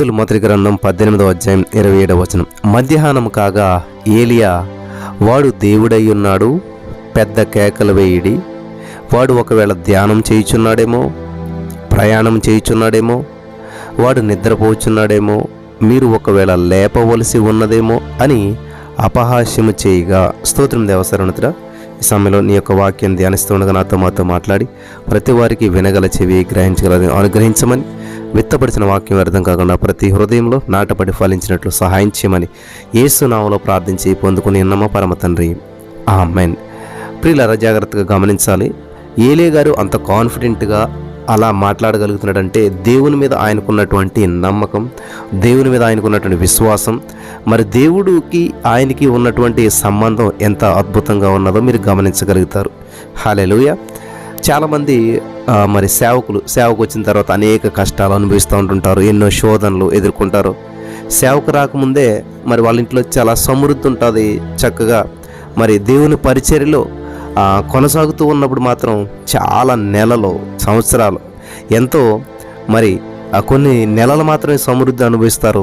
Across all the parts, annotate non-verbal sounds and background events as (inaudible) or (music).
రాజుల మొదటి గ్రంథం పద్దెనిమిదవ అధ్యాయం ఇరవై ఏడవ వచనం. మధ్యాహ్నం కాగా ఏలియా వాడు దేవుడై ఉన్నాడు పెద్ద కేకలు వేయిడి. వాడు ఒకవేళ ధ్యానం చేయుచున్నాడేమో ప్రయాణం చేయుచున్నాడేమో వాడు నిద్రపోచున్నాడేమో మీరు ఒకవేళ లేపవలసి ఉన్నదేమో అని అపహాస్యము చేయగా స్తోత్రం దేవసరణతుడా ఈ సమయంలో నీ యొక్క వాక్యం ధ్యానిస్తుండగా నాతో మాతో మాట్లాడి ప్రతి వారికి వినగల చెవి గ్రహించగల అనుగ్రహించమని విత్తపడిచిన వాక్యం అర్థం కాకుండా ప్రతి హృదయంలో నాటపడి ఫలించినట్లు సహాయం చేయమని ఏసునామలో ప్రార్థించి పొందుకుని ఎన్నమ్మ పరమ తండ్రి? ఆమెన్. ప్రియులరా జాగ్రత్తగా గమనించాలి. ఏలే గారు అంత కాన్ఫిడెంట్గా అలా మాట్లాడగలుగుతున్నాడంటే దేవుని మీద ఆయనకున్నటువంటి నమ్మకం దేవుని మీద ఆయనకున్నటువంటి విశ్వాసం మరి దేవుడికి ఆయనకి ఉన్నటువంటి సంబంధం ఎంత అద్భుతంగా ఉన్నదో మీరు గమనించగలుగుతారు. హాలెలుయ చాలామంది మరి సేవకులు సేవకు వచ్చిన తర్వాత అనేక కష్టాలు అనుభవిస్తూ ఉంటుంటారు ఎన్నో శోధనలు ఎదుర్కొంటారు. సేవకు రాకముందే మరి వాళ్ళ ఇంట్లో చాలా సమృద్ధి ఉంటుంది చక్కగా మరి దేవుని పరిచర్యలో కొనసాగుతూ ఉన్నప్పుడు మాత్రం చాలా నెలలు సంవత్సరాలు ఎంతో మరి కొన్ని నెలలు మాత్రమే సమృద్ధి అనుభవిస్తారు.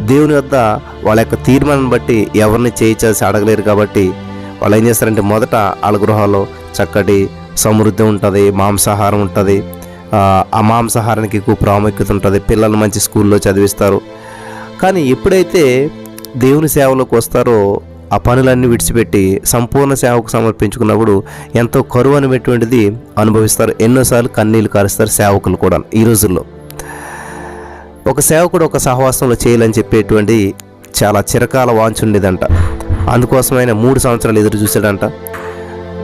దేవుని వద్ద వాళ్ళ యొక్క తీర్మానం బట్టి ఎవరిని చేయించాల్సి అడగలేరు కాబట్టి వాళ్ళు ఏం చేస్తారంటే మొదట వాళ్ళ గృహాల్లో చక్కటి సమృద్ధి ఉంటుంది మాంసాహారం ఉంటుంది. ఆ, మాంసాహారానికి ఎక్కువ ప్రాముఖ్యత ఉంటుంది. పిల్లలు మంచి స్కూల్లో చదివిస్తారు. కానీ ఎప్పుడైతే దేవుని సేవలోకి వస్తారో ఆ పనులన్నీ విడిచిపెట్టి సంపూర్ణ సేవకు సమర్పించుకున్నప్పుడు ఎంతో కరువు అనేటువంటిది అనుభవిస్తారు. ఎన్నోసార్లు కన్నీళ్ళు కారుస్తారు సేవకులు కూడా ఈ రోజుల్లో. ఒక సేవకుడు ఒక సహవాసంలో చేయాలని చెప్పేటువంటి చాలా చిరకాల వాంఛ ఉండేదంట. అందుకోసం మూడు సంవత్సరాలు ఎదురు చూశాడంట.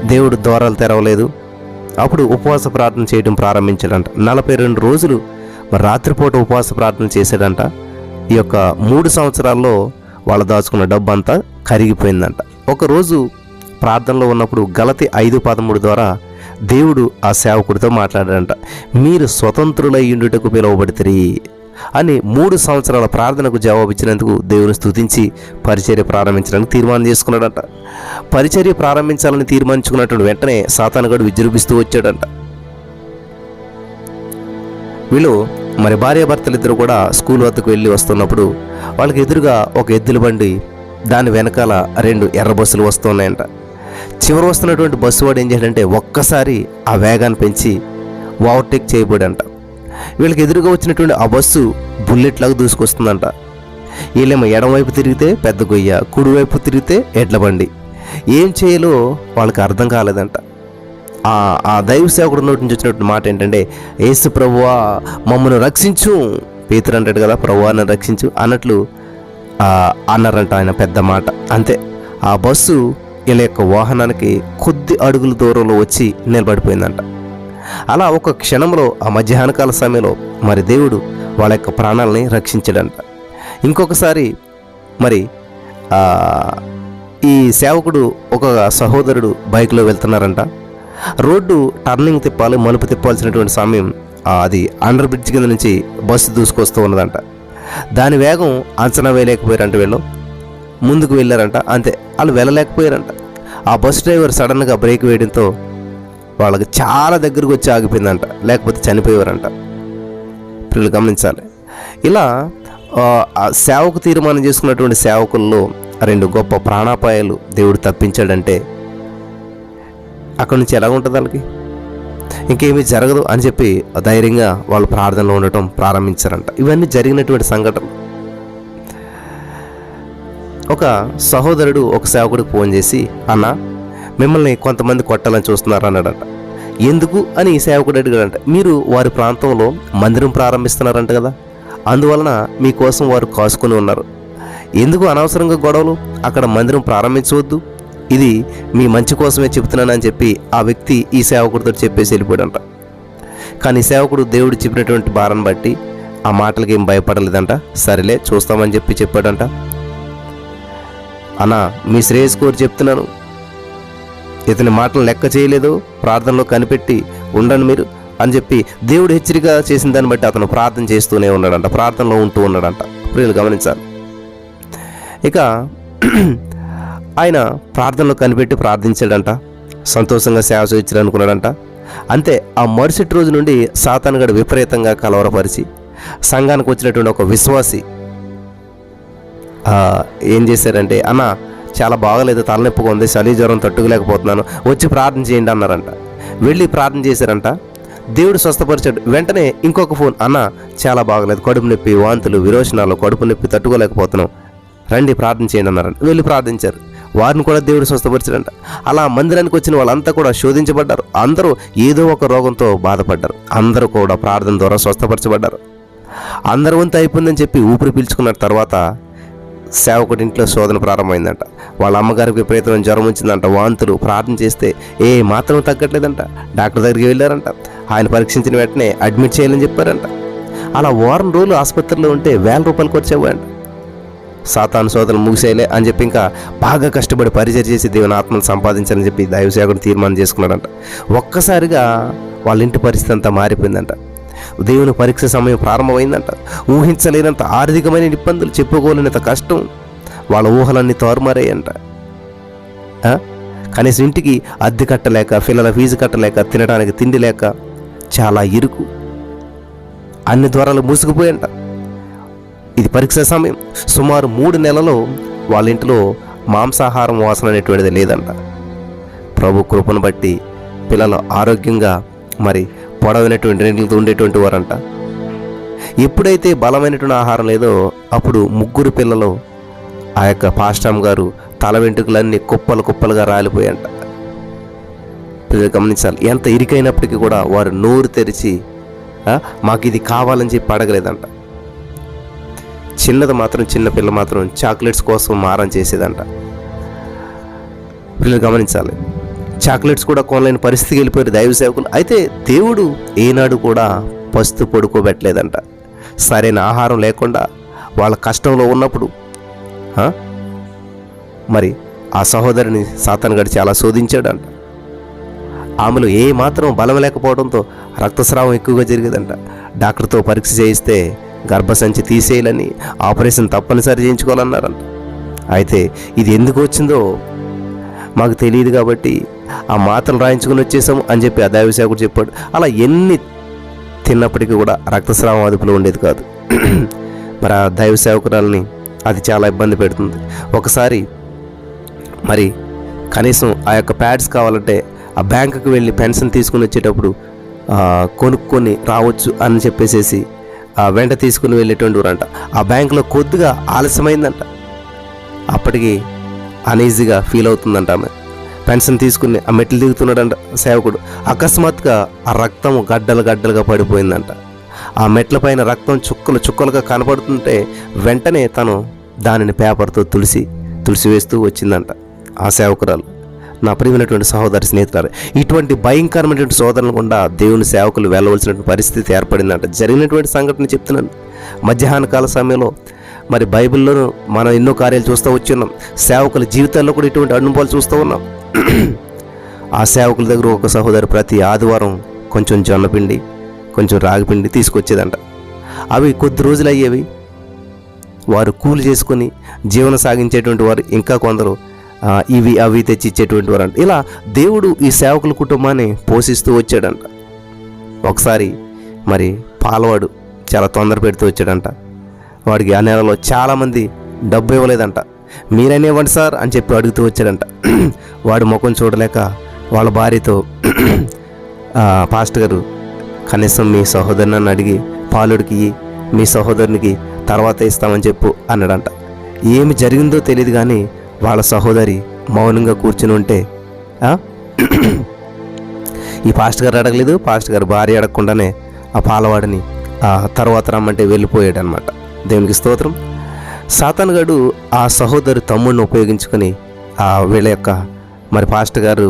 దేవుడు ద్వారాలు తెరవలేదు. అప్పుడు ఉపవాస ప్రార్థన చేయడం ప్రారంభించాడంట. నలభై రెండు రోజులు రాత్రిపూట ఉపవాస ప్రార్థన చేశాడంట. ఈ యొక్క మూడు సంవత్సరాల్లో వాళ్ళు దాచుకున్న డబ్బు అంతా కరిగిపోయిందంట. ఒకరోజు ప్రార్థనలో ఉన్నప్పుడు గలతి ఐదు పదమూడు ద్వారా దేవుడు ఆ సేవకుడితో మాట్లాడాడంట. మీరు స్వతంత్రులై ఉండుటకు పిలువబడితే అని మూడు సంవత్సరాల ప్రార్థనకు జవాబిచ్చినందుకు దేవుని స్తుతించి పరిచర్య ప్రారంభించడానికి తీర్మానం చేసుకున్నాడంట. పరిచర్య ప్రారంభించాలని తీర్మానించుకున్నటువంటి వెంటనే సాతానుగాడు విజృంభిస్తూ వచ్చాడంట. వీళ్ళు మరి భార్యాభర్తలిద్దరు కూడా స్కూల్ వద్దకు వెళ్ళి వస్తున్నప్పుడు వాళ్ళకి ఎదురుగా ఒక ఎద్దుల బండి దాని వెనకాల రెండు ఎర్ర బస్సులు వస్తున్నాయంట. చివరి వస్తున్నటువంటి బస్సు వాడు ఏం చేశాడంటే ఒక్కసారి ఆ వేగాన్ని పెంచి ఓవర్టేక్ చేయబడంట. వీళ్ళకి ఎదురుగా వచ్చినటువంటి ఆ బస్సు బుల్లెట్ లాగా దూసుకొస్తుందంట. వీళ్ళేమో ఎడమవైపు తిరిగితే పెద్ద గొయ్య కుడివైపు తిరిగితే ఎడ్ల బండి. ఏం చేయాలో వాళ్ళకి అర్థం కాలేదంట. ఆ దైవ సేవకుడు నోటి నుంచి వచ్చినటువంటి మాట ఏంటంటే ఏసు ప్రభువా మమ్మల్ని రక్షించు. పేతురు అంటాడు కదా ప్రభువా నన్ను రక్షించు అన్నట్లు అన్నారంట ఆయన పెద్ద మాట. అంతే. ఆ బస్సు వీళ్ళ యొక్క వాహనానికి కొద్ది అడుగుల దూరంలో వచ్చి నిలబడిపోయిందంట. అలా ఒక క్షణంలో ఆ మధ్యాహ్నకాల సమయంలో మరి దేవుడు వాళ్ళ యొక్క ప్రాణాలని రక్షించాడంట. ఇంకొకసారి మరి ఈ సేవకుడు ఒక సహోదరుడు బైక్లో వెళ్తున్నారంట. రోడ్డు టర్నింగ్ తిప్పాలి మలుపు తిప్పాల్సినటువంటి సమయం అది అండర్ బ్రిడ్జ్ కింద నుంచి బస్సు దూసుకొస్తూ ఉన్నదంట. దాని వేగం అంచనా వేయలేకపోయారంట వీళ్ళు. ముందుకు వెళ్ళారంట అంతే. వాళ్ళు వెళ్ళలేకపోయారంట. ఆ బస్ డ్రైవర్ సడన్గా బ్రేక్ వేయడంతో వాళ్ళకి చాలా దగ్గరకు వచ్చి ఆగిపోయిందంట. లేకపోతే చనిపోయేవారంట. పిల్లలు గమనించాలి. ఇలా ఆ, సేవకు తీర్మానం చేసుకున్నటువంటి సేవకుల్లో రెండు గొప్ప ప్రాణాపాయాలు దేవుడు తప్పించాడంటే అక్కడి నుంచి ఎలా ఉంటుంది వాళ్ళకి? ఇంకేమీ జరగదు అని చెప్పి ధైర్యంగా వాళ్ళు ప్రార్థనలో ఉండటం ప్రారంభించారంట. ఇవన్నీ జరిగినటువంటి సంఘటనలు. ఒక సహోదరుడు ఒక సేవకుడికి ఫోన్ చేసి అన్న మిమ్మల్ని కొంతమంది కొట్టాలని చూస్తున్నారు అన్నాడంట ఎందుకు అని సేవకుడు అడిగాడంట. మీరు వారి ప్రాంతంలో మందిరం ప్రారంభిస్తున్నారంట కదా. అందువలన మీకోసం వారు కాసుకొని ఉన్నారు. ఎందుకు అనవసరంగా గొడవలు? అక్కడ మందిరం ప్రారంభించవద్దు. ఇది మీ మంచి కోసమే చెప్తున్నానని చెప్పి ఆ వ్యక్తి ఈ సేవకుడితో చెప్పేసి వెళ్ళిపోయాడంట. కానీ ఈ సేవకుడు దేవుడు చెప్పినటువంటి భారాన్ని బట్టి ఆ మాటలకి ఏం భయపడలేదంట. సరేలే చూస్తామని చెప్పి చెప్పాడంట. అన్నా మీ శ్రేయస్ కోరి చెప్తున్నాను. ఇతని మాటలు లెక్క చేయలేదు ప్రార్థనలో కనిపెట్టి ఉండండి మీరు అని చెప్పి దేవుడు హెచ్చరిక చేసిన దాన్ని బట్టి అతను ప్రార్థన చేస్తూనే ఉన్నాడంట ప్రార్థనలో ఉంటూ ఉన్నాడంట. ప్రియులు గమనించాలి. ఇక (clears throat) ఆయన ప్రార్థనలో కనిపెట్టి ప్రార్థించాడంట సంతోషంగా సేవ చేయించాలనుకున్నాడంట. అంతే ఆ మరుసటి రోజు నుండి సాతానుగడు విపరీతంగా కలవరపరిచి సంఘానికి వచ్చినటువంటి ఒక విశ్వాసి ఏం చేశారంటే అన్న చాలా బాగలేదు తలనొప్పిగా ఉంది చలి జ్వరం తట్టుకోలేకపోతున్నాను వచ్చి ప్రార్థన చేయండి అన్నారంట. వెళ్ళి ప్రార్థన చేశారంట. దేవుడు స్వస్థపరిచాడు. వెంటనే ఇంకొక ఫోన్ అన్న చాలా బాగలేదు కడుపు నొప్పి వాంతులు విరోచనాలు కడుపు నొప్పి తట్టుకోలేకపోతున్నాం రండి ప్రార్థన చేయండి అన్నారంట. వెళ్ళి ప్రార్థించారు. వారిని కూడా దేవుడు స్వస్థపరిచాడంట. అలా మందిరానికి వచ్చిన వాళ్ళంతా కూడా శోధించబడ్డారు. అందరూ ఏదో ఒక రోగంతో బాధపడ్డారు. అందరూ కూడా ప్రార్థన ద్వారా స్వస్థపరచబడ్డారు. అందరి వంతు అయిపోయిందని చెప్పి ఊపిరి పీల్చుకున్న తర్వాత సేవకుడి ఇంట్లో శోధన ప్రారంభమైందంట. వాళ్ళ అమ్మగారికి విపరీతమైన జ్వరం వచ్చిందంట. వాంతులు ప్రార్థన చేస్తే ఏ మాత్రం తగ్గట్లేదంట. డాక్టర్ దగ్గరికి వెళ్ళారంట. ఆయన పరీక్షించిన వెంటనే అడ్మిట్ చేయాలని చెప్పారంట. అలా వారం రోజులు ఆసుపత్రిలో ఉంటే వేల రూపాయలు ఖర్చవ్వండి సాతాను శోధన ముగిసేయలే అని చెప్పి ఇంకా బాగా కష్టపడి పరిచయం చేసి దేవుని ఆత్మను సంపాదించాలని చెప్పి దైవసేవకుడు తీర్మానం చేసుకున్నాడంట. ఒక్కసారిగా వాళ్ళ ఇంటి పరిస్థితి అంతా మారిపోయిందంట. దేవుని పరీక్ష సమయం ప్రారంభమైందంట. ఊహించలేనంత ఆర్థికమైన ఇబ్బందులు చెప్పుకోలేనంత కష్టం వాళ్ళ ఊహలన్నీ తోరుమారాయంట కనీసం ఇంటికి అద్దె కట్టలేక పిల్లల ఫీజు కట్టలేక తినడానికి తిండి లేక చాలా ఇరుకు. అన్ని ద్వారాలు మూసుకుపోయంట. ఇది పరీక్ష సమయం. సుమారు మూడు నెలలు వాళ్ళ ఇంట్లో మాంసాహారం వాసన అనేటువంటిది లేదంట. ప్రభు కృపను బట్టి పిల్లలు ఆరోగ్యంగా మరి పొడవైనటువంటి రెండులతో ఉండేటువంటి వారంట. ఎప్పుడైతే బలమైనటువంటి ఆహారం లేదో అప్పుడు ముగ్గురు పిల్లలు ఆ యొక్క పాస్టామ్ గారు తల వెంట్రుకలన్నీ కుప్పలు కుప్పలుగా రాలిపోయాంట. పిల్లలు గమనించాలి ఎంత ఇరికైనప్పటికీ కూడా వారు నోరు తెరిచి మాకు ఇది కావాలని చెప్పి అడగలేదంట. చిన్నది మాత్రం చిన్న పిల్ల మాత్రం చాక్లెట్స్ కోసం మారం చేసేదంట. పిల్లలు గమనించాలి చాక్లెట్స్ కూడా కొనలేని పరిస్థితికి వెళ్ళిపోయారు దైవ సేవకులు. అయితే దేవుడు ఏనాడు కూడా పస్తు పడుకోబెట్టలేదంట. సరైన ఆహారం లేకుండా వాళ్ళ కష్టంలో ఉన్నప్పుడు మరి ఆ సహోదరిని సాతాను గడి చాలా శోధించాడంట. ఆమెలో ఏ మాత్రం బలం లేకపోవడంతో రక్తస్రావం ఎక్కువగా జరిగేదంట. డాక్టర్తో పరీక్ష చేయిస్తే గర్భసంచి తీసేయాలని ఆపరేషన్ తప్పనిసరి చేయించుకోవాలన్నారంట. అయితే ఇది ఎందుకు వచ్చిందో మాకు తెలియదు కాబట్టి ఆ మాత్రలు రాయించుకుని వచ్చేసాం అని చెప్పి ఆ చెప్పాడు. అలా ఎన్ని తిన్నప్పటికీ కూడా రక్తస్రావం అదుపులో ఉండేది కాదు. మరి ఆ దైవ సేవకురాలని అది చాలా ఇబ్బంది పెడుతుంది. ఒకసారి మరి కనీసం ఆ యొక్క ప్యాడ్స్ కావాలంటే ఆ బ్యాంకుకి వెళ్ళి పెన్షన్ తీసుకుని వచ్చేటప్పుడు కొనుక్కొని రావచ్చు అని చెప్పేసేసి ఆ వెంట తీసుకుని వెళ్ళేటువంటి వారంట ఆ బ్యాంకులో కొద్దిగా ఆలస్యమైందంట. అప్పటికి అనీజీగా ఫీల్ అవుతుందంట ఆమె. పెన్షన్ తీసుకుని ఆ మెట్లు దిగుతున్నాడంట సేవకుడు. అకస్మాత్తుగా ఆ రక్తం గడ్డలు గడ్డలుగా పడిపోయిందంట. ఆ మెట్ల పైన రక్తం చుక్కలు చుక్కలుగా కనపడుతుంటే వెంటనే తను దానిని పేపర్తో తులసి తులసి వేస్తూ వచ్చిందంట ఆ సేవకురాలు. నా ప్రియమైనటువంటి సహోదరి స్నేహితులారు ఇటువంటి భయంకరమైనటువంటి సోదరులు కూడా దేవుని సేవకులు వెళ్ళవలసినటువంటి పరిస్థితి ఏర్పడిందంట. జరిగినటువంటి సంఘటన చెప్తున్నాను. మధ్యాహ్న కాల సమయంలో మరి బైబిల్లోనూ మనం ఎన్నో కార్యాలు చూస్తూ వచ్చున్నాం సేవకుల జీవితాల్లో కూడా ఇటువంటి అనుభవాలు చూస్తూ ఉన్నాం. ఆ సేవకుల దగ్గర ఒక సహోదరు ప్రతి ఆదివారం కొంచెం జొన్నపిండి కొంచెం రాగిపిండి తీసుకొచ్చేదంట. అవి కొద్ది రోజులు అయ్యేవి. వారు కూలి చేసుకొని జీవనం సాగించేటువంటి వారు ఇంకా కొందరు ఇవి అవి తెచ్చి ఇచ్చేటువంటి వారు అంట ఇలా దేవుడు ఈ సేవకుల కుటుంబాన్ని పోషిస్తూ వచ్చాడంట. ఒకసారి మరి పాలవాడు చాలా తొందర పెడుతూ వచ్చాడంట. వాడికి ఆ నెలలో చాలామంది డబ్బు ఇవ్వలేదంట. మీరనేవ్వండి ఇవ్వండి సార్ అని చెప్పి అడుగుతూ వచ్చాడంట. వాడు ముఖం చూడలేక వాళ్ళ భార్యతో పాస్ట్ పాస్టర్ గారు కనీసం మీ సహోదరుని అని అడిగి పాలుడికి మీ సహోదరునికి తర్వాత ఇస్తామని చెప్పు అన్నాడంట. ఏమి జరిగిందో తెలియదు కానీ వాళ్ళ సహోదరి మౌనంగా కూర్చుని ఉంటే ఈ పాస్టర్ గారు అడగలేదు. పాస్టర్ గారు భార్య అడగకుండానే ఆ పాలవాడిని తర్వాత రమ్మంటే వెళ్ళిపోయాడు అనమాట దేవునికి స్తోత్రం. సాతానుగాడు ఆ సహోదరు తమ్ముడిని ఉపయోగించుకొని ఆ వీళ్ళ యొక్క మరి పాస్టర్ గారు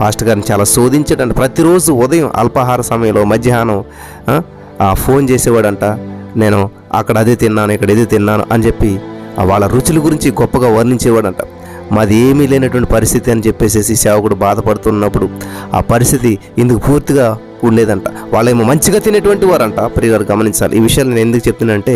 పాస్టర్ గారిని చాలా శోధించాడంట. ప్రతిరోజు ఉదయం అల్పాహార సమయంలో మధ్యాహ్నం ఆ, ఫోన్ చేసేవాడంట. నేను అక్కడ అదే తిన్నాను ఇక్కడ ఇది తిన్నాను అని చెప్పి వాళ్ళ రుచుల గురించి గొప్పగా వర్ణించేవాడంట. మాది ఏమీ లేనటువంటి పరిస్థితి అని చెప్పేసి సేవకుడు బాధపడుతున్నప్పుడు ఆ పరిస్థితి ఇందుకు పూర్తిగా ఉండేదంట. వాళ్ళేమో మంచిగా తినేటువంటి వారంట. ప్రియుగారు గమనించాలి. ఈ విషయాలు నేను ఎందుకు చెప్తున్నానంటే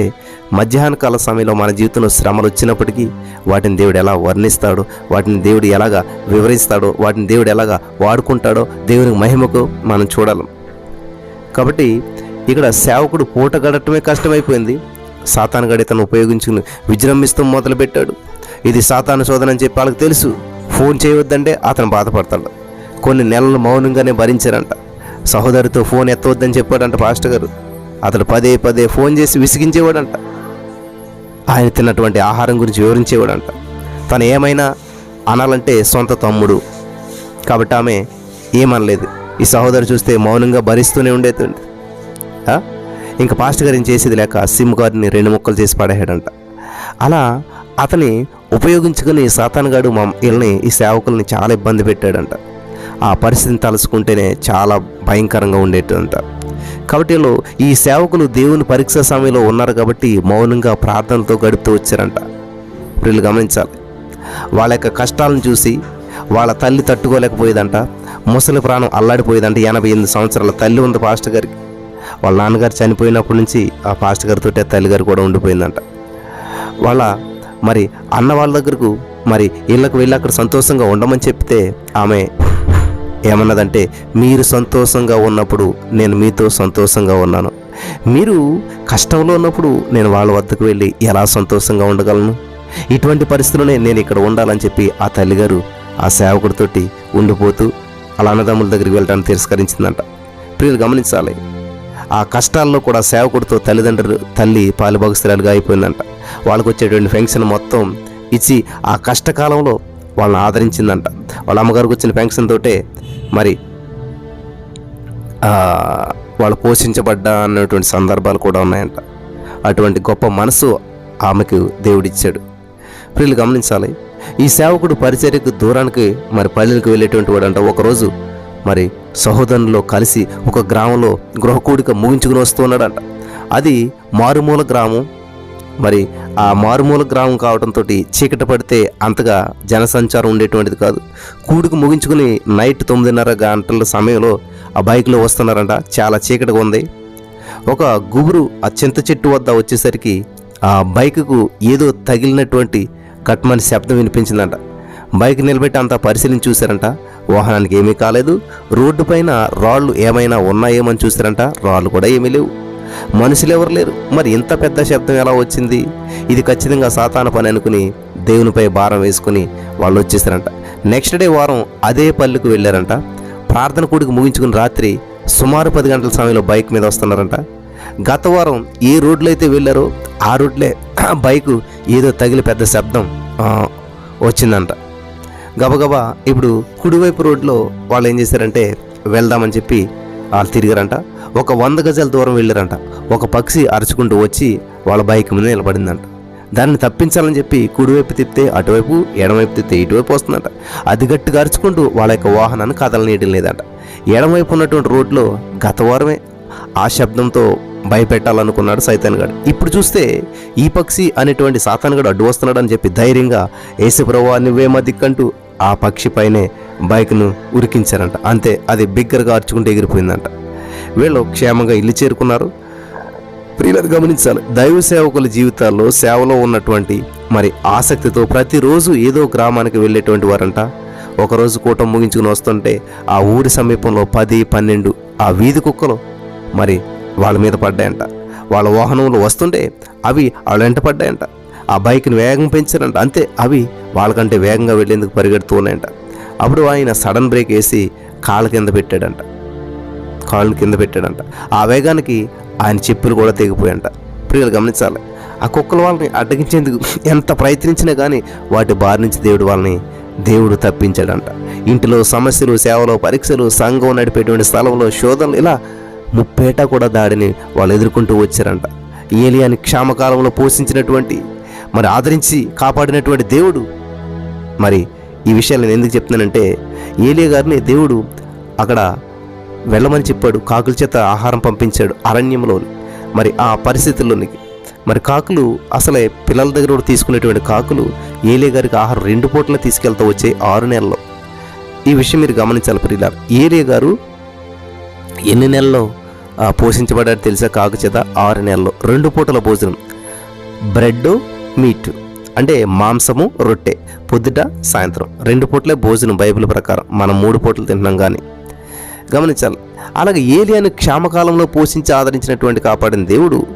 మధ్యాహ్న కాల సమయంలో మన జీవితంలో శ్రమలు వచ్చినప్పటికీ వాటిని దేవుడు ఎలా వర్ణిస్తాడో వాటిని దేవుడు ఎలాగా వివరిస్తాడో వాటిని దేవుడు ఎలాగా వాడుకుంటాడో దేవునికి మహిమకు మనం చూడాలి. కాబట్టి ఇక్కడ సేవకుడు పూట గడటమే కష్టమైపోయింది. సాతాను గడితను ఉపయోగించుకుని విజృంభిస్తూ మొదలుపెట్టాడు. ఇది సాతాను శోధన అని చెప్పి వాళ్ళకి తెలుసు. ఫోన్ చేయవద్దంటే అతను బాధపడతాడు. కొన్ని నెలలు మౌనంగానే భరించారంట. సహోదరితో ఫోన్ ఎత్తవద్దని చెప్పాడంట పాస్టర్ గారు. అతడు పదే పదే ఫోన్ చేసి విసిగించేవాడంట. ఆయన తిన్నటువంటి ఆహారం గురించి వివరించేవాడంట. తను ఏమైనా అనాలంటే సొంత తమ్ముడు. కాబట్టి ఆమె ఏమనలేదు. ఈ సహోదరు చూస్తే మౌనంగా భరిస్తూనే ఉండేదండి ఇంకా పాస్ట్ గారు ఏం చేసేది లేక సిమ్ కార్డుని రెండు ముక్కలు చేసి పడేయాడంట అలా అతని ఉపయోగించుకుని సాతానుగాడు మా వీళ్ళని ఈ సేవకుల్ని చాలా ఇబ్బంది పెట్టాడంట. ఆ పరిస్థితిని తలుచుకుంటేనే చాలా భయంకరంగా ఉండేటంట. కాబట్టి వీళ్ళు ఈ సేవకులు దేవుని పరీక్ష సమయంలో ఉన్నారు కాబట్టి మౌనంగా ప్రార్థనతో గడుపుతూ వచ్చారంట. వీళ్ళు గమనించాలి. వాళ్ళ యొక్క కష్టాలను చూసి వాళ్ళ తల్లి తట్టుకోలేకపోయేదంట. ముసలి ప్రాణం అల్లాడిపోయేదంట ఎనభై ఎనిమిది సంవత్సరాల తల్లి ఉంది పాస్టర్ గారికి. వాళ్ళ నాన్నగారు చనిపోయినప్పటి నుంచి ఆ పాస్టర్ గారితో తల్లిగారు కూడా ఉండిపోయిందంట. వాళ్ళ మరి అన్న వాళ్ళ దగ్గరకు మరి ఇళ్ళకు వెళ్ళి అక్కడ సంతోషంగా ఉండమని చెప్తే ఆమె ఏమన్నదంటే మీరు సంతోషంగా ఉన్నప్పుడు నేను మీతో సంతోషంగా ఉన్నాను. మీరు కష్టంలో ఉన్నప్పుడు నేను వాళ్ళ వద్దకు వెళ్ళి ఎలా సంతోషంగా ఉండగలను? ఇటువంటి పరిస్థితుల్లోనే నేను ఇక్కడ ఉండాలని చెప్పి ఆ తల్లిగారు ఆ సేవకుడితోటి ఉండిపోతూ అలా అన్నదమ్ముల దగ్గరికి వెళ్ళడానికి తిరస్కరించిందంట. ప్రియులు గమనించాలి ఆ కష్టాల్లో కూడా సేవకుడితో తల్లిదండ్రులు తల్లి పాలుభాగస్థిరాలుగా అయిపోయిందంట. వాళ్ళకు వచ్చేటువంటి ఫెన్షన్ మొత్తం ఇచ్చి ఆ కష్టకాలంలో వాళ్ళని ఆదరించిందంట. వాళ్ళ అమ్మగారికి వచ్చిన పెన్షన్ తోటే మరి వాళ్ళు పోషించబడ్డా అన్నటువంటి సందర్భాలు కూడా ఉన్నాయంట. అటువంటి గొప్ప మనసు ఆమెకు దేవుడిచ్చాడు. ప్రియులు గమనించాలి ఈ సేవకుడు పరిచర్యకు దూరానికి మరి పల్లెలకు వెళ్ళేటువంటి వాడంట. ఒకరోజు మరి సహోదరులో కలిసి ఒక గ్రామంలో గృహకూడిక ముగించుకుని వస్తున్నాడంట అది మారుమూల గ్రామం. మరి ఆ మారుమూల గ్రామం కావడంతో చీకటి పడితే అంతగా జనసంచారం ఉండేటువంటిది కాదు. కూడుకు ముగించుకుని నైట్ తొమ్మిదిన్నర గంటల సమయంలో ఆ బైక్లో వస్తున్నారంట. చాలా చీకటిగా ఉంది. ఒక గుబురు ఆ చింత చెట్టు వద్ద వచ్చేసరికి ఆ బైక్కు ఏదో తగిలినటువంటి కట్మని శబ్దం వినిపించిందంట. బైక్ నిలబెట్టి అంతా పరిశీలించి చూశారంట. వాహనానికి ఏమీ కాలేదు. రోడ్డు పైన రాళ్ళు ఏమైనా ఉన్నాయేమని చూశారంట. రాళ్ళు కూడా ఏమీ లేవు. మనుషులు ఎవరు లేరు? మరి ఇంత పెద్ద శబ్దం ఎలా వచ్చింది? ఇది ఖచ్చితంగా సాతాన పని అనుకుని దేవునిపై భారం వేసుకుని వాళ్ళు వచ్చేసారంట. నెక్స్ట్ డే వారం అదే పల్లెకు వెళ్ళారంట. ప్రార్థన కూడికి ముగించుకుని రాత్రి సుమారు పది గంటల సమయంలో బైక్ మీద వస్తున్నారంట. గత వారం ఏ రోడ్లో అయితే వెళ్ళారో ఆ రోడ్లే (clears throat) బైకు ఏదో తగిలి పెద్ద శబ్దం వచ్చిందంట. గబగబా ఇప్పుడు కుడివైపు రోడ్లో వాళ్ళు ఏం చేశారంటే వెళ్దామని చెప్పి వాళ్ళు తిరిగారంట. ఒక వంద గజాల దూరం వెళ్ళారంట. ఒక పక్షి అరుచుకుంటూ వచ్చి వాళ్ళ బైక్ మీద నిలబడిందంట. దాన్ని తప్పించాలని చెప్పి కుడివైపు తిప్పితే అటువైపు ఎడమవైపు తిప్పితే ఇటువైపు వస్తుందంట. అది గట్టిగా అరుచుకుంటూ వాళ్ళ యొక్క వాహనాన్ని కదలనీయడం లేదంట. ఎడమవైపు ఉన్నటువంటి రోడ్లో గత వారమే ఆ శబ్దంతో భయపెట్టాలనుకున్నాడు సైతాన్గాడు ఇప్పుడు చూస్తే ఈ పక్షి అనేటువంటి సాతాన్గాడు అడ్డు వస్తున్నాడని చెప్పి ధైర్యంగా ఏసుప్రభా నువ్వే మా దిక్కంటూ ఆ పక్షి పైనే బైక్ను ఉరికించారంట. అంతే అది బిగ్గరగా అరుచుకుంటూ ఎగిరిపోయిందంట. వీళ్ళు క్షేమంగా ఇల్లు చేరుకున్నారు. ప్రియులది గమనించాలి దైవ సేవకుల జీవితాల్లో సేవలో ఉన్నటువంటి మరి ఆసక్తితో ప్రతిరోజు ఏదో గ్రామానికి వెళ్ళేటువంటి వారంట. ఒకరోజు కూటం ముగించుకుని వస్తుంటే ఆ ఊరి సమీపంలో పది పన్నెండు ఆ వీధి కుక్కలు మరి వాళ్ళ మీద పడ్డాయంట. వాళ్ళ వాహనంలో వస్తుంటే అవి వాళ్ళ వెంట పడ్డాయంట. ఆ బైక్ని వేగం పెంచారంట. అంతే అవి వాళ్ళకంటే వేగంగా వెళ్ళేందుకు పరిగెడుతూ ఉన్నాయంట. అప్పుడు ఆయన సడన్ బ్రేక్ వేసి కాళ్ళ కింద పెట్టాడంట. కాళ్ళు కింద పెట్టాడంట. ఆ వేగానికి ఆయన చెప్పులు కూడా తెగిపోయాంట ప్రియులు గమనించాలి. ఆ కుక్కల వాళ్ళని అడ్డగించేందుకు ఎంత ప్రయత్నించినా కానీ వాటి బారి నుంచి దేవుడు వాళ్ళని దేవుడు తప్పించాడంట. ఇంటిలో సమస్యలు సేవలో పరీక్షలు సంఘం నడిపేటువంటి స్థలంలో శోధనలు ఇలా ముప్పేట కూడా దాడిని వాళ్ళు ఎదుర్కొంటూ వచ్చారంట. ఏలియాని క్షామకాలంలో పోషించినటువంటి మరి ఆదరించి కాపాడినటువంటి దేవుడు. మరి ఈ విషయాలు నేను ఎందుకు చెప్తున్నానంటే ఏలియా గారిని దేవుడు అక్కడ వెళ్ళమని చెప్పాడు. కాకుల చేత ఆహారం పంపించాడు అరణ్యంలోని మరి ఆ పరిస్థితుల్లోనికి. మరి కాకులు అసలే పిల్లల దగ్గర కూడా తీసుకునేటువంటి కాకులు ఏలే గారికి ఆహారం రెండు పూటలు తీసుకెళ్తూ వచ్చే ఆరు నెలల్లో ఈ విషయం మీరు గమనించాలి ప్రియులారు. ఏలే గారు ఎన్ని నెలల్లో పోషించబడారు తెలుసా కాకు చేత? ఆరు నెలల్లో రెండు పూటల భోజనం. బ్రెడ్ మీట్ అంటే మాంసము రొట్టె. పొద్దుట సాయంత్రం. రెండు పూటలే భోజనం బైబిల్ ప్రకారం. మనం మూడు పూటలు తింటున్నాం కానీ. గమనించాలి. అలాగే ఏలియాను క్షామకాలంలో పోషించి ఆదరించినటువంటి కాపాడిన దేవుడు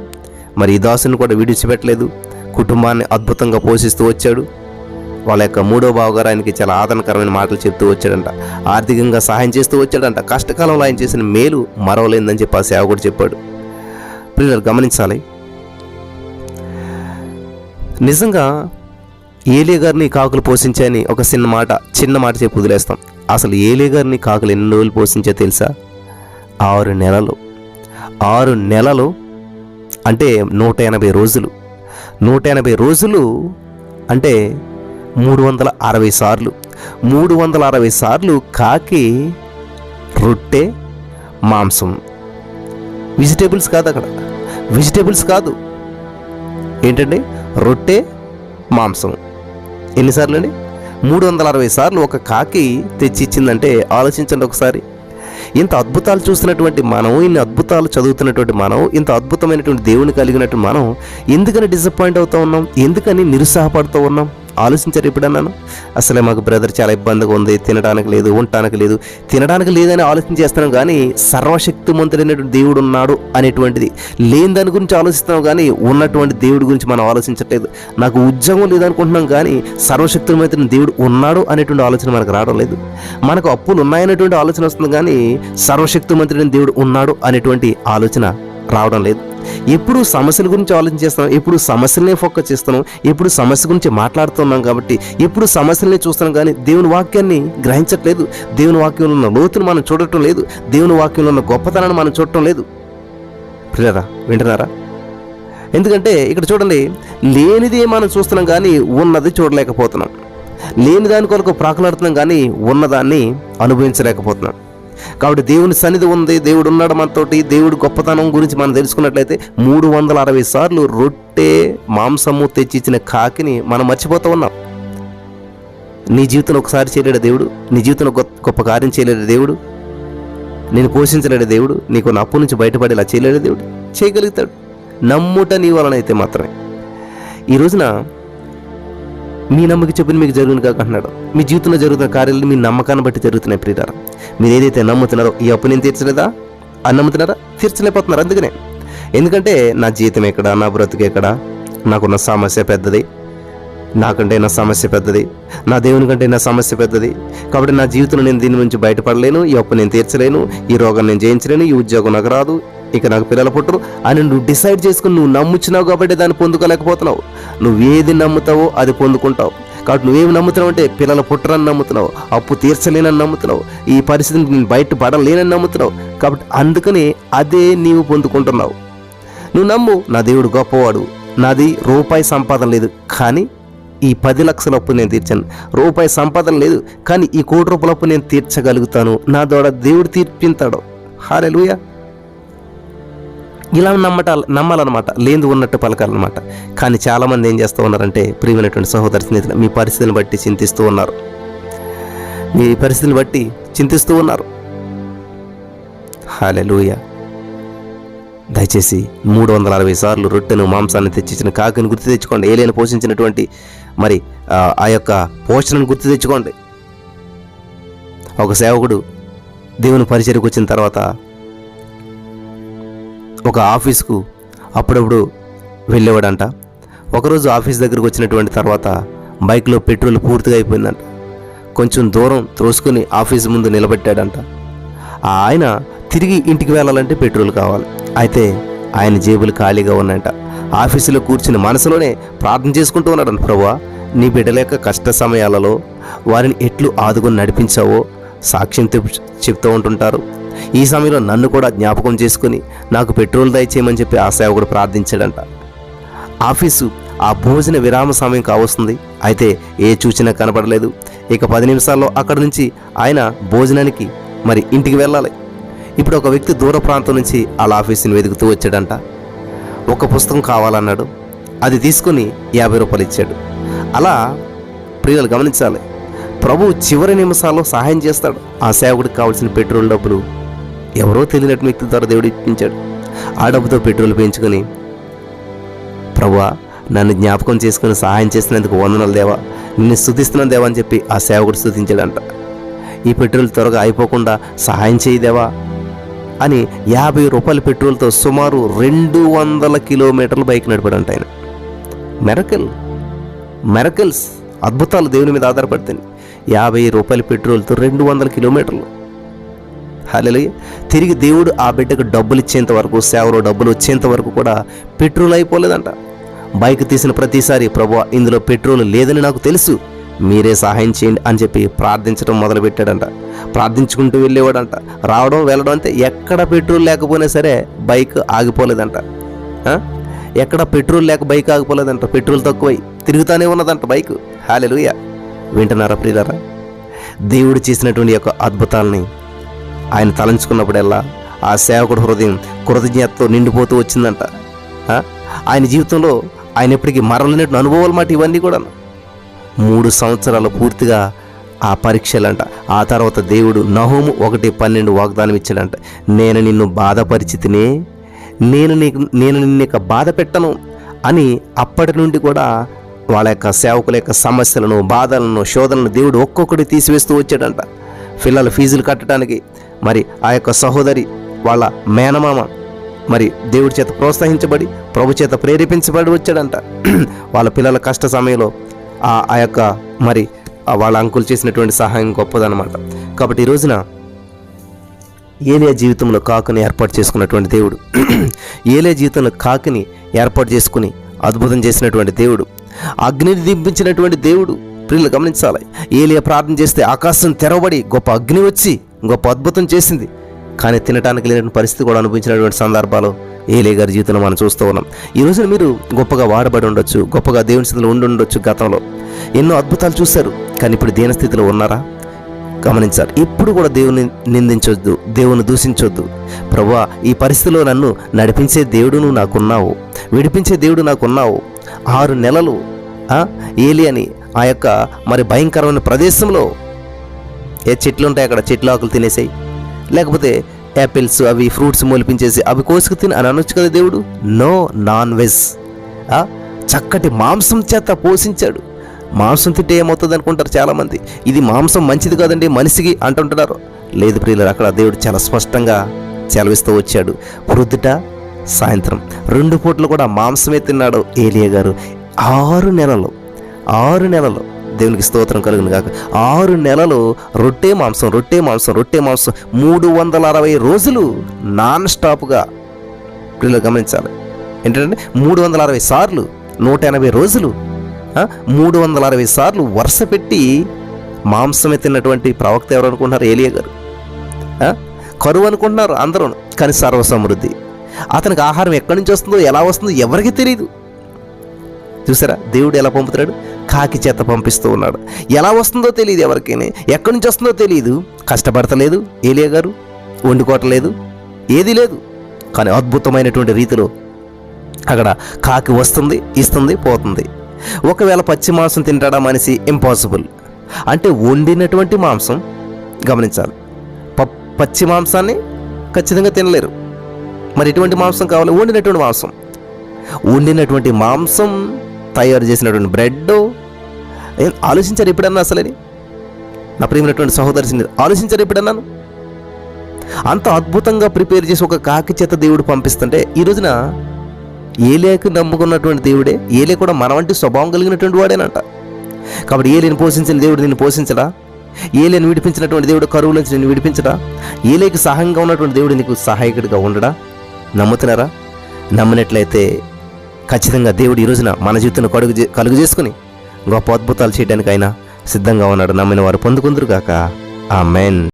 మరి ఈ దాసుని కూడా విడిచిపెట్టలేదు. కుటుంబాన్ని అద్భుతంగా పోషిస్తూ వచ్చాడు. వాళ్ళ యొక్క మూడో బావగారు ఆయనకి చాలా ఆదరణకరమైన మాటలు చెప్తూ వచ్చాడంట. ఆర్థికంగా సహాయం చేస్తూ వచ్చాడంట. కష్టకాలంలో ఆయన చేసిన మేలు మరవలేదని చెప్పి ఆ సేవకుడు చెప్పాడు. పిల్లలు గమనించాలి. నిజంగా ఏలియ గారిని కాకులు పోషించాయని ఒక చిన్న మాట చిన్న మాట చెప్పి వదిలేస్తాం. అసలు ఏలే గారిని కాకలు ఎన్ని రోజులు పోషించా తెలుసా? ఆరు నెలలు. ఆరు నెలలు అంటే నూట ఎనభై రోజులు. నూట ఎనభై రోజులు అంటే మూడు వందల అరవై సార్లు. మూడు వందల అరవై సార్లు కాకి రొట్టె మాంసం. వెజిటేబుల్స్ కాదు అక్కడ. వెజిటేబుల్స్ కాదు. ఏంటండి? రొట్టె మాంసం. ఎన్నిసార్లు అండి? మూడు వందల అరవై సార్లు ఒక కాకి తెచ్చి ఇచ్చిందంటే ఆలోచించండి ఒకసారి. ఇంత అద్భుతాలు చూసినటువంటి మనం ఇన్ని అద్భుతాలు చదువుతున్నటువంటి మనం ఇంత అద్భుతమైనటువంటి దేవుని కలిగినట్టు మనం ఎందుకని డిసప్పాయింట్ అవుతూ ఉన్నాం? ఎందుకని నిరుత్సాహపడుతూ ఉన్నాం? ఆలోచించారు ఎప్పుడన్నాను అసలే మాకు బ్రదర్ చాలా ఇబ్బందిగా ఉంది తినడానికి లేదు ఉండటానికి లేదు. తినడానికి లేదని ఆలోచన చేస్తున్నాం కానీ సర్వశక్తిమంతుడైనటువంటి దేవుడు ఉన్నాడు అనేటువంటిది. లేని దాని గురించి ఆలోచిస్తున్నాం కానీ ఉన్నటువంటి దేవుడి గురించి మనం ఆలోచించట్లేదు. నాకు ఉద్యోగం లేదనుకుంటున్నాం కానీ సర్వశక్తిమంతుడైన దేవుడు ఉన్నాడు అనేటువంటి ఆలోచన మనకు రావడం లేదు. మనకు అప్పులు ఉన్నాయనేటువంటి ఆలోచన వస్తుంది కానీ సర్వశక్తిమంతుడైన దేవుడు ఉన్నాడు అనేటువంటి ఆలోచన రావడం లేదు. ఎప్పుడు సమస్యల గురించి ఆలోచించేస్తున్నాం ఎప్పుడు సమస్యలనే ఫోకస్ చేస్తున్నాం ఎప్పుడు సమస్య గురించి మాట్లాడుతున్నాం కాబట్టి? ఎప్పుడు సమస్యలనే చూస్తున్నాం కానీ దేవుని వాక్యాన్ని గ్రహించట్లేదు. దేవుని వాక్యంలో ఉన్న లోతును మనం చూడటం లేదు. దేవుని వాక్యంలో ఉన్న గొప్పతనాన్ని మనం చూడటం లేదు. ప్రియరా వింటున్నారా? ఎందుకంటే ఇక్కడ చూడండి లేనిదే మనం చూస్తున్నాం కానీ ఉన్నది చూడలేకపోతున్నాం. లేని దాని కొరకు ప్రాకులాడుతున్నాం కానీ ఉన్నదాన్ని అనుభవించలేకపోతున్నాం. కాబట్టి దేవుని సన్నిధి ఉంది దేవుడు ఉన్నాడు మనతోటి దేవుడు గొప్పతనం గురించి మనం తెలుసుకున్నట్లయితే మూడు వందల అరవై సార్లు రొట్టె మాంసము తెచ్చిచ్చిన కాకిని మనం మర్చిపోతూ ఉన్నాం. నీ జీవితం ఒకసారి చేయలేడు దేవుడు నీ జీవితంలో గొప్ప గొప్ప కార్యం చేయలేడు దేవుడు నేను పోషించలేడు దేవుడు నీకు నా అప్పు నుంచి బయటపడేలా చేయలేడు దేవుడు చేయగలుగుతాడు. నమ్ముట నీ వలనైతే మాత్రమే. ఈ రోజున మీ నమ్మకం చెప్పిన మీకు జరుగును కాక అంటున్నాడు. మీ జీవితంలో జరుగుతున్న కార్యాలు మీ నమ్మకాన్ని బట్టి జరుగుతున్నాయి ప్రియులారా మీరు ఏదైతే నమ్ముతున్నారో ఈ అప్పు నేను తీర్చలేదా? అని నమ్ముతున్నారా? తీర్చలేకపోతున్నారు అందుకనే. ఎందుకంటే నా జీవితం ఎక్కడ నా బ్రతుకు ఎక్కడ? నాకున్న సమస్య పెద్దది. నాకంటే నా సమస్య పెద్దది. నా దేవుని కంటే నా సమస్య పెద్దది. కాబట్టి నా జీవితంలో నేను దీని నుంచి బయటపడలేను ఈ అప్పు నేను తీర్చలేను ఈ రోగం నేను జయించలేను ఈ ఉద్యోగం నాకు రాదు ఇక నాకు పిల్లలు పుట్టరు. అని నువ్వు డిసైడ్ చేసుకుని నువ్వు నమ్ముచ్చినావు కాబట్టి దాన్ని పొందుకోలేకపోతున్నావు. నువ్వు ఏది నమ్ముతావో అది పొందుకుంటావు. కాబట్టి నువ్వేం నమ్ముతున్నావు అంటే పిల్లలు పుట్టరని నమ్ముతున్నావు. అప్పు తీర్చలేనని నమ్ముతున్నావు. ఈ పరిస్థితిని నేను బయట పడలేనని నమ్ముతున్నావు. కాబట్టి అందుకని అదే నీవు పొందుకుంటున్నావు. నువ్వు నమ్ము నా దేవుడు గొప్పవాడు. నాది రూపాయి సంపాదన లేదు. కానీ ఈ పది లక్షల అప్పు నేను తీర్చాను. రూపాయి సంపాదన లేదు. కానీ ఈ కోటి రూపాయల అప్పు నేను తీర్చగలుగుతాను. నా ద్వారా దేవుడు తీర్పింతాడు హారెలుయా ఇలా నమ్మట నమ్మాలన్నమాట లేనిది ఉన్నట్టు పలకాలన్నమాట. కానీ చాలామంది ఏం చేస్తూ ఉన్నారంటే ప్రియమైనటువంటి సహోదర స్నేహితులు మీ పరిస్థితిని బట్టి చింతిస్తూ ఉన్నారు. మీ పరిస్థితిని బట్టి చింతిస్తూ ఉన్నారు. హాలెలూయ దయచేసి మూడు వందల అరవై సార్లు రొట్టెను మాంసాన్ని తెచ్చిచ్చిన కాకిని గుర్తు తెచ్చుకోండి. ఏలైనా పోషించినటువంటి మరి ఆ, ఆ యొక్క పోషణను గుర్తు తెచ్చుకోండి. ఒక సేవకుడు దేవుని పరిచయకు వచ్చిన తర్వాత ఒక ఆఫీస్కు అప్పుడప్పుడు వెళ్ళేవాడంట. ఒకరోజు ఆఫీస్ దగ్గరకు వచ్చినటువంటి తర్వాత బైక్లో పెట్రోల్ పూర్తిగా అయిపోయిందంట. కొంచెం దూరం త్రోసుకుని ఆఫీస్ ముందు నిలబెట్టాడంట. ఆయన తిరిగి ఇంటికి వెళ్ళాలంటే పెట్రోల్ కావాలి. అయితే ఆయన జేబులు ఖాళీగా ఉన్నాయంట. ఆఫీసులో కూర్చుని మనసులోనే ప్రార్థన చేసుకుంటూ ఉన్నాడంట ప్రభువా నీ బిడ్డల కష్ట సమయాలలో వారిని ఎట్లు ఆదుకొని నడిపించావో సాక్ష్యం చెప్తూ ఉంటుంటారు. ఈ సమయంలో నన్ను కూడా జ్ఞాపకం చేసుకుని నాకు పెట్రోల్ దయచేయమని చెప్పి ఆ సేవకుడు ప్రార్థించాడంట. ఆఫీసు ఆ భోజన విరామ సమయం కావస్తుంది. అయితే ఏ సూచన కనపడలేదు ఇక పది నిమిషాల్లో అక్కడి నుంచి ఆయన భోజనానికి మరి ఇంటికి వెళ్ళాలి. ఇప్పుడు ఒక వ్యక్తి దూర ప్రాంతం నుంచి వాళ్ళ ఆఫీసుని వెతుకుతూ వచ్చాడంట. ఒక పుస్తకం కావాలన్నాడు. అది తీసుకుని యాభై రూపాయలు ఇచ్చాడు. అలా ప్రియులు గమనించాలి. ప్రభు చివరి నిమిషాల్లో సహాయం చేస్తాడు. ఆ సేవకుడికి కావాల్సిన పెట్రోల్ డబ్బులు ఎవరో తెలియనట్టు వ్యక్తి ద్వారా దేవుడు ఇప్పించాడు. ఆ డబ్బుతో పెట్రోల్ పెంచుకొని ప్రభువా నన్ను జ్ఞాపకం చేసుకుని సహాయం చేసినందుకు వందనాలు దేవా. నిన్ను స్థుతిస్తున్నాను దేవా అని చెప్పి ఆ సేవకుడు స్థుతించాడంట. ఈ పెట్రోల్ త్వరగా అయిపోకుండా సహాయం చేయి దేవా అని యాభై రూపాయల పెట్రోల్తో సుమారు రెండు వందల కిలోమీటర్లు బైక్ నడిపాడంట ఆయన. మెరకల్ మెరకల్స్ అద్భుతాలు దేవుని మీద ఆధారపడతాయి. యాభై రూపాయల పెట్రోల్తో రెండు వందల కిలోమీటర్లు. హలో తిరిగి దేవుడు ఆ బిడ్డకు డబ్బులు ఇచ్చేంత వరకు సేవలో డబ్బులు వచ్చేంత వరకు కూడా పెట్రోల్ అయిపోలేదంట. బైక్ తీసిన ప్రతిసారి ప్రభు ఇందులో పెట్రోల్ లేదని నాకు తెలుసు. మీరే సహాయం చేయండి అని చెప్పి ప్రార్థించడం మొదలుపెట్టాడంట. ప్రార్థించుకుంటూ వెళ్ళేవాడంట. రావడం వెళ్ళడం అంతే ఎక్కడ పెట్రోల్ లేకపోయినా సరే బైక్ ఆగిపోలేదంట. ఎక్కడ పెట్రోల్ లేక బైక్ ఆగిపోలేదంట. పెట్రోల్ తక్కువై తిరుగుతానే ఉన్నదంట బైక్. హాలెలుయ్యా వింటున్నారా ప్రియులారా? దేవుడు చేసినటువంటి యొక్క అద్భుతాలని ఆయన తలంచుకున్నప్పుడల్లా ఆ సేవకుడు హృదయం కృతజ్ఞతతో నిండిపోతూ వచ్చిందంట. ఆయన జీవితంలో ఆయన ఎప్పటికీ మరలినట్టు అనుభవాలు మాట ఇవన్నీ కూడా మూడు సంవత్సరాలు పూర్తిగా ఆ పరీక్షలంట. ఆ తర్వాత దేవుడు నహోము ఒకటి పన్నెండు వాగ్దానం ఇచ్చాడంట. నేను నిన్ను బాధపరిచితిని నేను నీకు నేను నిన్ను ఇక బాధ పెట్టను అని అప్పటి నుండి కూడా వాళ్ళ యొక్క సేవకుల యొక్క సమస్యలను బాధలను శోధనలను దేవుడు ఒక్కొక్కటి తీసివేస్తూ వచ్చాడంట. పిల్లల ఫీజులు కట్టడానికి మరి ఆ యొక్క సహోదరి వాళ్ళ మేనమామ మరి దేవుడి చేత ప్రోత్సహించబడి ప్రభు చేత ప్రేరేపించబడి వచ్చాడంట. వాళ్ళ పిల్లల కష్ట సమయంలో ఆ ఆ యొక్క మరి వాళ్ళ అంకులు చేసినటువంటి సహాయం గొప్పదనమాట కాబట్టి ఈ రోజున ఏలియా జీవితంలో కాకుని ఏర్పాటు చేసుకున్నటువంటి దేవుడు ఏలియా జీవితంలో కాకిని ఏర్పాటు చేసుకుని అద్భుతం చేసినటువంటి దేవుడు. అగ్నిని దింపించినటువంటి దేవుడు. ప్రియులు గమనించాలి. ఏలియా ప్రార్థన చేస్తే ఆకాశం తెరవబడి గొప్ప అగ్ని వచ్చి గొప్ప అద్భుతం చేసింది. కానీ తినడానికి లేని పరిస్థితి కూడా అనుభవించినటువంటి సందర్భాలు ఏలే గారి జీవితంలో మనం చూస్తూ ఉన్నాం. ఈ రోజున మీరు గొప్పగా వాడబడి ఉండొచ్చు గొప్పగా దేవుని స్థితిలో ఉండి ఉండొచ్చు గతంలో. ఎన్నో అద్భుతాలు చూశారు. కానీ ఇప్పుడు దేని స్థితిలో ఉన్నారా? గమనించాలి. ఇప్పుడు కూడా దేవుని నిందించొద్దు దేవుని దూషించొద్దు. ప్రభా ఈ పరిస్థితిలో నన్ను నడిపించే దేవుడు నువ్వు నాకున్నావు. విడిపించే దేవుడు నాకున్నావు. ఆరు నెలలు ఆ, ఏలి అని ఆ యొక్క మరి భయంకరమైన ప్రదేశంలో ఏ చెట్లు ఉంటాయి అక్కడ? చెట్లు ఆకులు తినేసాయి. లేకపోతే యాపిల్స్ అవి ఫ్రూట్స్ మొలిపించేసి అవి కోసుకు తిని అని అనొచ్చు కదా దేవుడు? No non veg. చక్కటి మాంసం చేత పోషించాడు. మాంసం తింటే ఏమవుతుంది అనుకుంటారు చాలామంది. ఇది మాంసం మంచిది కాదండి మనిషికి అంటుంటున్నారు. లేదు ప్రియులు అక్కడ దేవుడు చాలా స్పష్టంగా చెలవిస్తూ వచ్చాడు. వృద్ధుట సాయంత్రం రెండు పూటలు కూడా మాంసమే తిన్నాడు ఏలియా గారు. ఆరు నెలలు ఆరు నెలలు దేవునికి స్తోత్రం కలుగును కాక ఆరు నెలలు రొట్టె మాంసం రొట్టె మాంసం రొట్టె మాంసం మూడు వందల అరవై రోజులు నాన్ స్టాప్గా పిల్లలు గమనించాలి. ఏంటంటే మూడు వందల అరవై సార్లు నూట ఎనభై రోజులు మూడు వందల అరవై సార్లు వరుస పెట్టి మాంసమే తిన్నటువంటి ప్రవక్త ఎవరు అనుకుంటున్నారు? ఏలియా గారు. కరువు అనుకుంటున్నారు అందరూ కానీ సర్వసమృద్ధి. అతనికి ఆహారం ఎక్కడి నుంచి వస్తుందో ఎలా వస్తుందో ఎవరికి తెలియదు చూసారా? దేవుడు ఎలా పంపుతున్నాడు? కాకి చేత పంపిస్తూ ఉన్నాడు. ఎలా వస్తుందో తెలియదు ఎవరికైనా. ఎక్కడి నుంచి వస్తుందో తెలియదు కష్టపడతలేదు. ఏలియా గారు వండుకోవట్లేదు. ఏది లేదు. కానీ అద్భుతమైనటువంటి రీతిలో అక్కడ కాకి వస్తుంది ఇస్తుంది పోతుంది. ఒకవేళ పచ్చి మాంసం తింటాడా మనిషి? ఇంపాసిబుల్ అంటే వండినటువంటి మాంసం గమనించాలి. ప- పచ్చి మాంసాన్ని ఖచ్చితంగా తినలేరు. మరి ఎటువంటి మాంసం కావాలి? వండినటువంటి మాంసం. వండినటువంటి మాంసం తయారు చేసినటువంటి బ్రెడ్ ఆలోచించారు ఎప్పుడన్నా అసలని నా ప్రియమైనటువంటి సహోదరి ఆలోచించారు ఎప్పుడన్నాను అంత అద్భుతంగా ప్రిపేర్ చేసి ఒక కాకి చేత దేవుడు పంపిస్తుంటే ఈ రోజున ఏలేకు నమ్ముకున్నటువంటి దేవుడే ఏలే కూడా మన వంటి స్వభావం కలిగినటువంటి వాడేనంట. కాబట్టి ఏలేని పోషించిన దేవుడు నిన్ను పోషించడా? ఏలేని విడిపించినటువంటి దేవుడు కరువు నుంచి నిన్ను విడిపించడా? ఏలేకి సహాయంగా ఉన్నటువంటి దేవుడు నీకు సహాయకుడిగా ఉండడా? నమ్ముతున్నారా? నమ్మినట్లయితే ఖచ్చితంగా దేవుడు ఈ రోజున మన జీవితంలో కడుగు కలుగు చేసుకుని గొప్ప అద్భుతాలు చేయడానికి ఆయన సిద్ధంగా ఉన్నాడు. నమ్మిన వారు పొందుకుందరు కాక ఆ మెయిన్